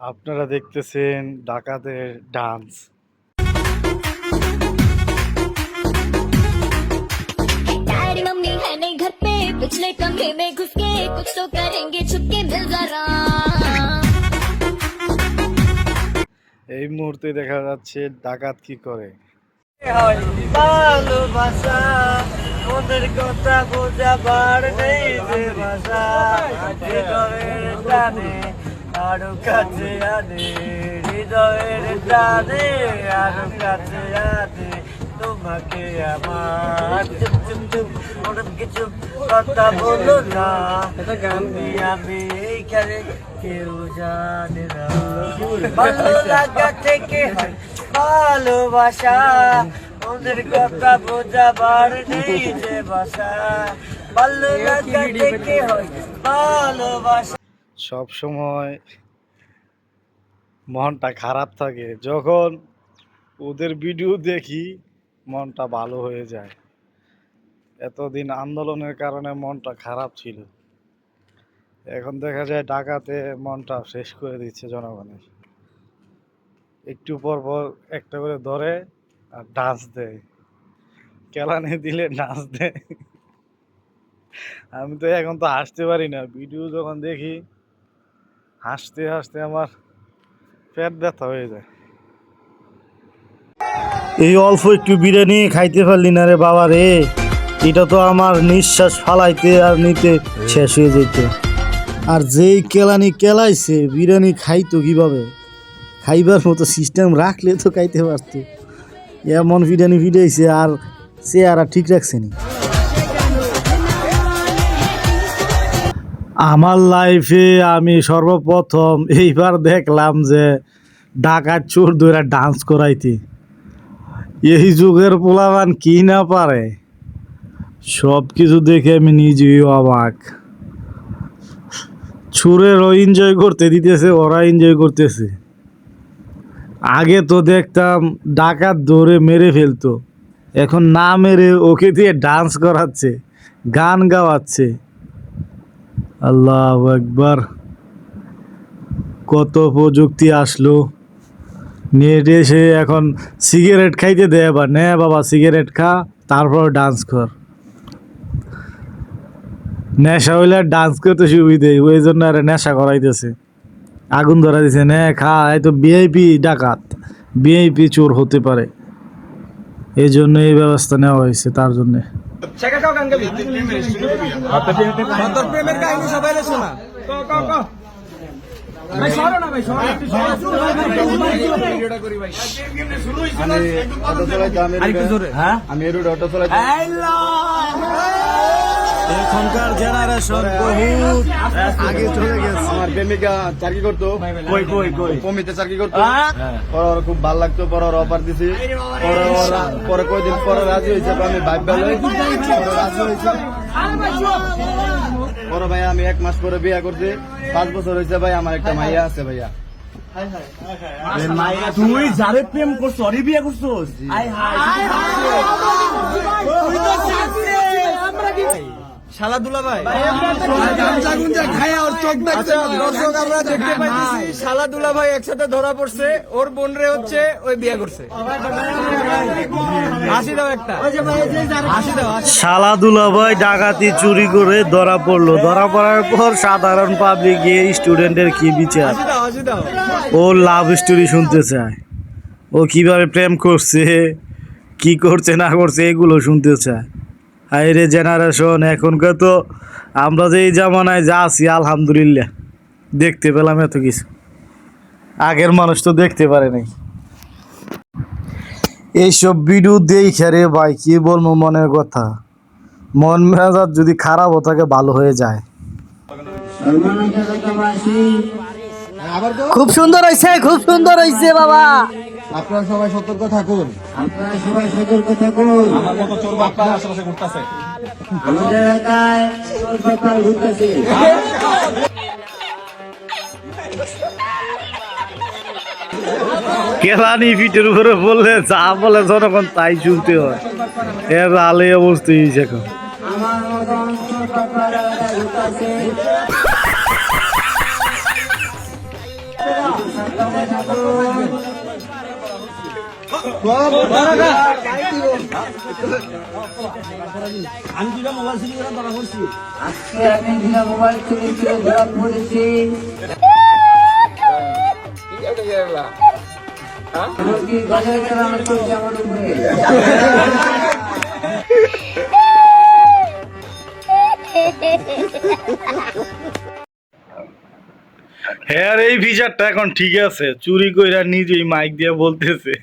আপনারা দেখতেছেন ডাকাতের ডান্স डैडी मम्मी है नहीं घर पे पिछले कमरे में घुस के कुछ तो करेंगे छुपके मिल जरा এই মুহূর্তে দেখা যাচ্ছে ডাকাত কি করে হয় ভালোবাসা ওদের কথা বোঝাবার নেই যে ভাষা হৃদয়ের টানে আরও কাছে আনে হৃদয়ের টানে আরও কাছে আনে তোমাকে আমার। চুপ চুপ চুপ অনেক কিছু কথা বলো না। তুমি আমি এইখানে কেউ জানে না। ভালো লাগা থেকে হয় ভালোবাসা। ওদের কথা বোঝাবার নেই যে ভাষা ভালো লাগা থেকে হয় ভালোবাসা। সব সময় মনটা খারাপ থাকে। যখন ওদের ভিডিও দেখি, মনটা ভালো হয়ে যায়। এতদিন আন্দোলনের কারণে মনটা খারাপ ছিল। এখন দেখা যায় ডাকাতে মনটা শেষ করে দিচ্ছে জনগণের একটু পর পর একটা করে ধরে আর ডান্স দেয়। কেলানি দিলে ডান্স দেয়। আমি তো এখন তো আসতে পারি না। ভিডিও যখন দেখি হাসতে হাসতে আমার পেট ব্যথা হয়ে যায়। এই অল্প একটু বিরিয়ানি খাইতে পারলি না রে বাবা রে। এটা তো আমার নিঃশ্বাস ফালাইতে আর নিতে শেষ হয়ে যেত আর যেই কেলানি কেলাইছে, বিরিয়ানি খাইতো কীভাবে? খাইবার মতো সিস্টেম রাখলে তো খাইতে পারতো। এমন বিরিয়ানি ফিরেছে আর চেহারা ঠিক রাখছে নি। আমার লাইফে আমি সর্বপ্রথম এইবার দেখলাম যে ডাকাত চোর ধরে ডান্স করাইতে। এই যুগের পোলাবান কি না পারে? সব কিছু দেখে আমি নিজেই অবাক। চোরেরও এনজয় করতে দিতেছে ওরা এনজয় করতেছে। আগে তো দেখতাম ডাকাত ধরে মেরে ফেলতো, এখন না মেরে ওকে দিয়ে ডান্স করাচ্ছে, গান গাওয়াচ্ছে। আল্লাহ একবার কত প্রযুক্তি আসলো। নেট এসে এখন সিগারেট খাইতে দেয় এবার। নে বাবা, সিগারেট খা, তারপর ডান্স কর। নেশা হইলে ডান্স করতে সুবিধে, ওই জন্য আরে নেশা করাইতেছে। আগুন ধরা দিছে, নে খা এই তো বিআইপি ডাকাত। বিআইপি চোর হতে পারে। এই জন্য এই ব্যবস্থা নেওয়া হয়েছে তার জন্যে। সরো হ্যাঁ আমি এই অটো চালাই এখনকার জেনারেশন বহুত আগে চলে গেছে। আমার প্রেমিকা চাকরি করতো। কই কই কই? কমিতে চাকরি করতো। পরে খুব ভালো লাগতো পরে ওর অফার দিছি। পরে কয়দিন পরে রাজি হয়েছে আমি ভাইব গেল রাজি হয়েছে। পরে ভাই আমি এক মাস পরে বিয়ে করছি। পাঁচ বছর হয়েছে ভাই আমার একটা মাইয়া আছে ভাইয়া। তুই যারে প্রেম করছ অরে বিয়ে করছোস? শালা দুলা ভাই আচ্ছা, দর্শক আমরা দেখতে পাইতেছি শালা দুলা ভাই একসাথে ধরা পড়ছে ওর বোন রে হচ্ছে ওই বিয়ে করছে। হাসি দাও একটা। হাসি দাও শালা দুলাভাই ডাকাতি চুরি করে ধরা পড়ল। ধরা পড়ার পর সাধারণ পাবলিক গিয়ে স্টুডেন্টের কি বিচার? ও লাভ স্টোরি শুনতে চায়। ও কীভাবে প্রেম করছে কি করছে না করছে এগুলো শুনতে চায়। আরে জেনারেশন এখনকার তো আমরা যে এই জামানায় যা আছি আলহামদুলিল্লাহ। দেখতে পেলাম এত কিছু। আগের মানুষ তো দেখতে পারে নাই। এইসব ভিডিও দেখে রে ভাই কি বলব মনের কথা? মন মেজাজ যদি খারাপও থাকে ভালো হয়ে যায়। খুব সুন্দর হয়েছে খুব সুন্দর হয়েছে বাবা। আপনারা সবাই সতর্ক থাকুন। আপনারা সবাই সতর্ক থাকুন। আমাদের এলাকায় চোর ঘুরতেছে। কেলানি পিঠের উপরে বললে যা বলে জনগণ তাই শুনতে হয়। এর আলে অবস্থা এখন আমার মতন আমি দুটা মোবাইল চুরি করে ধরা করছি। আজকে আমি দুটা মোবাইল চুরি করে ধরা পড়েছি আমার উপরে হ্যাঁ এই ফিচারটা এখন ঠিক আছে। চুরি কইরা নিজেই মাইক দিয়ে বলতেছে।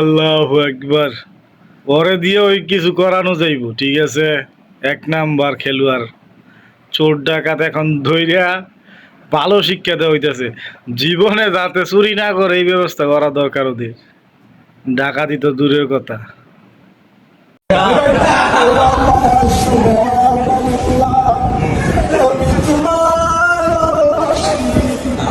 আল্লাহ একবার পরে দিয়ে ওই কিছু করানো যাইব, ঠিক আছে? এক নাম্বার খেলোয়াড়। চোর ডাকাত এখন ধইরা ভালো শিক্ষা দেওয়া হইতেছে। জীবনে যাতে চুরি না করে, এই ব্যবস্থা করা দরকার ওদের। ডাকাতি তো দূরের কথা।